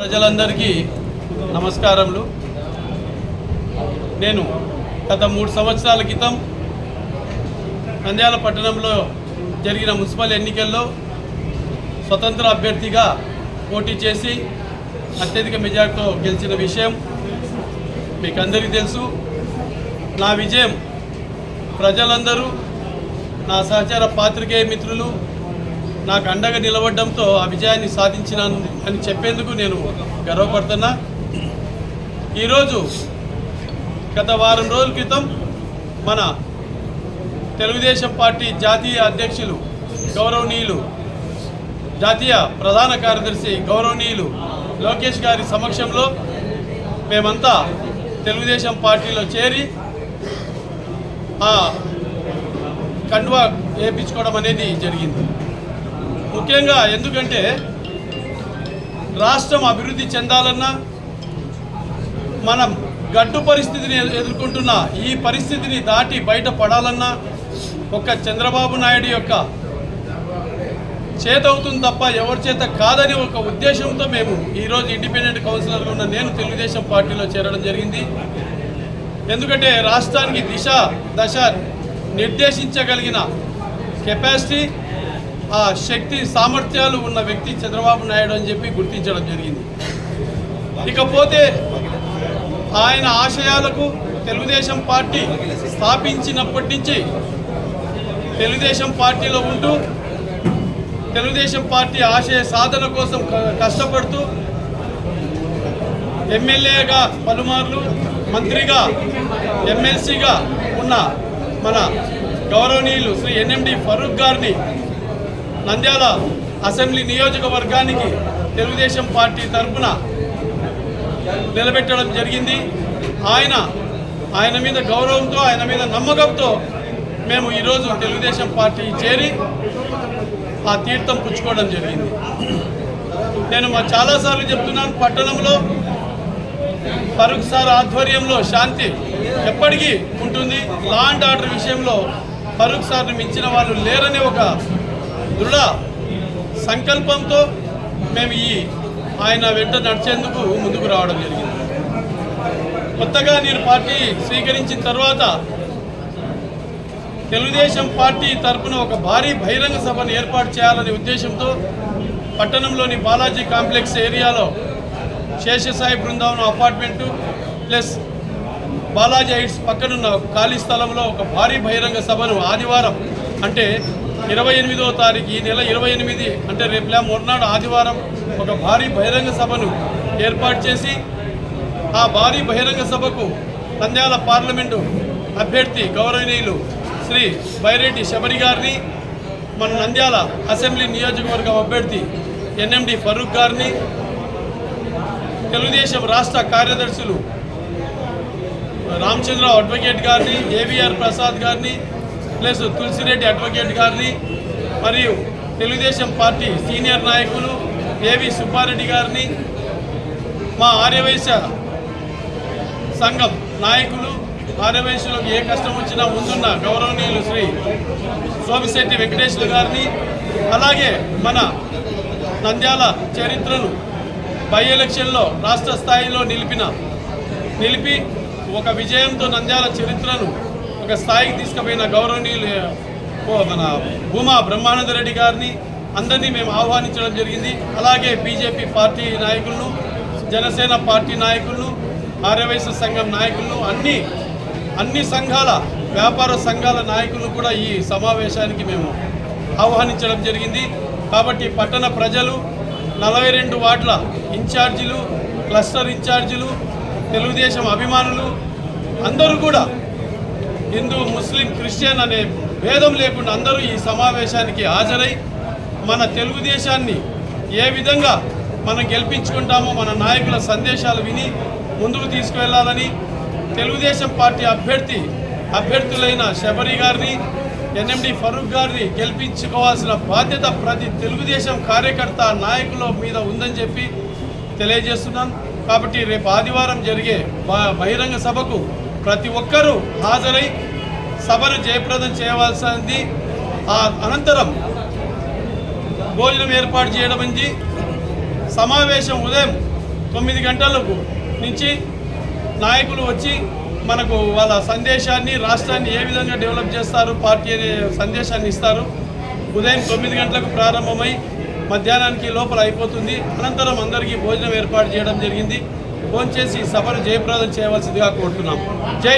ప్రజలందరికీ నమస్కారములు. నేను గత మూడు సంవత్సరాల క్రితం నంద్యాల పట్టణంలో జరిగిన మున్సిపల్ ఎన్నికల్లో స్వతంత్ర అభ్యర్థిగా పోటీ చేసి అత్యధిక మెజార్టీతో గెలిచిన విషయం మీకు అందరికీ తెలుసు. నా విజయం ప్రజలందరూ నా సహచార పాత్రికేయ మిత్రులు నాకు అండగా నిలబడడంతో ఆ విజయాన్ని సాధించినాను అని చెప్పేందుకు నేను గర్వపడుతున్నా. ఈరోజు గత వారం రోజుల క్రితం మన తెలుగుదేశం పార్టీ జాతీయ అధ్యక్షులు గౌరవనీయులు జాతీయ ప్రధాన కార్యదర్శి గౌరవనీయులు లోకేష్ గారి సమక్షంలో మేమంతా తెలుగుదేశం పార్టీలో చేరి ఆ కండువా వేయించుకోవడం అనేది జరిగింది. ముఖ్యంగా ఎందుకంటే రాష్ట్రం అభివృద్ధి చెందాలన్నా మనం గడ్డు పరిస్థితిని ఎదు- ఎదుర్కొంటున్న ఈ పరిస్థితిని దాటి బయటపడాలన్నా ఒక చంద్రబాబు నాయుడు యొక్క చేత అవుతుంది తప్ప ఎవరి చేత కాదని ఒక ఉద్దేశంతో మేము ఈరోజు ఇండిపెండెంట్ కౌన్సిలర్గా ఉన్న నేను తెలుగుదేశం పార్టీలో చేరడం జరిగింది. ఎందుకంటే రాష్ట్రానికి దిశ దశ నిర్దేశించగలిగిన కెపాసిటీ శక్తి సామర్థ్యాలు ఉన్న వ్యక్తి చంద్రబాబు నాయుడు అని చెప్పి గుర్తించడం జరిగింది. ఇకపోతే ఆయన ఆశయాలకు తెలుగుదేశం పార్టీ స్థాపించినప్పటి నుంచి తెలుగుదేశం పార్టీలో ఉంటూ తెలుగుదేశం పార్టీ ఆశయ సాధన కోసం కష్టపడుతూ ఎమ్మెల్యేగా పలుమార్లు మంత్రిగా ఎమ్మెల్సీగా ఉన్న మన గౌరవనీయులు శ్రీ ఎన్ఎండి ఫరూక్ గారిని నంద్యాల అసెంబ్లీ నియోజకవర్గానికి తెలుగుదేశం పార్టీ తరఫున నిలబెట్టడం జరిగింది. ఆయన ఆయన మీద గౌరవంతో ఆయన మీద నమ్మకంతో మేము ఈరోజు తెలుగుదేశం పార్టీ చేరి ఆ తీర్థం పుచ్చుకోవడం జరిగింది. నేను మా చాలాసార్లు చెప్తున్నాను పట్టణంలో ఫరూక్ సార్ ఆధ్వర్యంలో శాంతి ఎప్పటికీ ఉంటుంది. లా అండ్ ఆర్డర్ విషయంలో ఫరూక్ సార్ని మించిన వాళ్ళు లేరని ఒక దృఢ సంకల్పంతో మేము ఈ ఆయన వెంట నడిచేందుకు ముందుకు రావడం జరిగింది. కొత్తగా నేను పార్టీ స్వీకరించిన తర్వాత తెలుగుదేశం పార్టీ తరపున ఒక భారీ బహిరంగ సభను ఏర్పాటు చేయాలనే ఉద్దేశంతో పట్టణంలోని బాలాజీ కాంప్లెక్స్ ఏరియాలో Seshasai Brindavanam apartment plus Balaji heights పక్కనున్న ఖాళీ స్థలంలో ఒక భారీ బహిరంగ సభను ఆదివారం అంటే ఇరవై ఎనిమిదో తారీఖు ఈ నెల ఇరవై ఎనిమిది అంటే రేపు మొన్నాడు ఆదివారం ఒక భారీ బహిరంగ సభను ఏర్పాటు చేసి ఆ భారీ బహిరంగ సభకు నంద్యాల పార్లమెంటు అభ్యర్థి గౌరవనీయులు శ్రీ బైరెడ్డి శబరి గారిని మన నంద్యాల అసెంబ్లీ నియోజకవర్గం అభ్యర్థి ఎన్ఎండి ఫరూక్ గారిని తెలుగుదేశం రాష్ట్ర కార్యదర్శులు రామచంద్రరావు అడ్వకేట్ గారిని ఏవిఆర్ ప్రసాద్ గారిని ప్లస్ తులసిరెడ్డి అడ్వకేట్ గారిని మరియు తెలుగుదేశం పార్టీ సీనియర్ నాయకులు ఏవి సుబ్బారెడ్డి గారిని మా ఆర్యవైశ్య సంఘం నాయకులు ఆర్యవైశ్యులకు ఏ కష్టం వచ్చినా ముందున్న గౌరవనీయులు శ్రీ సోమిశెట్టి వెంకటేశ్వర గారిని అలాగే మన నంద్యాల చరిత్రను బై ఎలక్షన్లో రాష్ట్ర స్థాయిలో నిలిపిన నిలిపి ఒక విజయంతో నంద్యాల చరిత్రను ఒక స్థాయికి తీసుకుపోయిన గౌరవనీయులు మన భూమా బ్రహ్మానంద రెడ్డి గారిని అందరినీ మేము ఆహ్వానించడం జరిగింది. అలాగే బీజేపీ పార్టీ నాయకులను జనసేన పార్టీ నాయకులను ఆర్యవైశ్య సంఘం నాయకులను అన్ని అన్ని సంఘాల వ్యాపార సంఘాల నాయకులను కూడా ఈ సమావేశానికి మేము ఆహ్వానించడం జరిగింది. కాబట్టి పట్టణ ప్రజలు నలభై రెండు వార్డుల ఇన్ఛార్జీలు క్లస్టర్ ఇన్ఛార్జీలు తెలుగుదేశం అభిమానులు అందరూ కూడా హిందూ ముస్లిం క్రిస్టియన్ అనే భేదం లేకుండా అందరూ ఈ సమావేశానికి హాజరై మన తెలుగుదేశాన్ని ఏ విధంగా మనం గెలిపించుకుంటామో మన నాయకుల సందేశాలు విని ముందుకు తీసుకువెళ్ళాలని తెలుగుదేశం పార్టీ అభ్యర్థి అభ్యర్థులైన శబరి గారిని ఎన్ఎండి ఫరూక్ గారిని గెలిపించుకోవాల్సిన బాధ్యత ప్రతి తెలుగుదేశం కార్యకర్త నాయకుల మీద ఉందని చెప్పి తెలియజేస్తున్నాను కాబట్టి రేపు ఆదివారం జరిగే బ- బహిరంగ సభకు ప్రతి ఒక్కరూ హాజరై సభను జయప్రదం చేయవలసింది. ఆ అనంతరం భోజనం ఏర్పాటు చేయడం ఉంది సమావేశం ఉదయం తొమ్మిది గంటలకు నుంచి నాయకులు వచ్చి మనకు వాళ్ళ సందేశాన్ని రాష్ట్రాన్ని ఏ విధంగా డెవలప్ చేస్తారు పార్టీ అనే సందేశాన్ని ఇస్తారు. ఉదయం తొమ్మిది గంటలకు ప్రారంభమై మధ్యాహ్నానికి లోపల అయిపోతుంది. అనంతరం అందరికీ భోజనం ఏర్పాటు చేయడం జరిగింది. ఫోన్ చేసి సభను జయప్రదం చేయవలసిందిగా కోరుతున్నాం. జై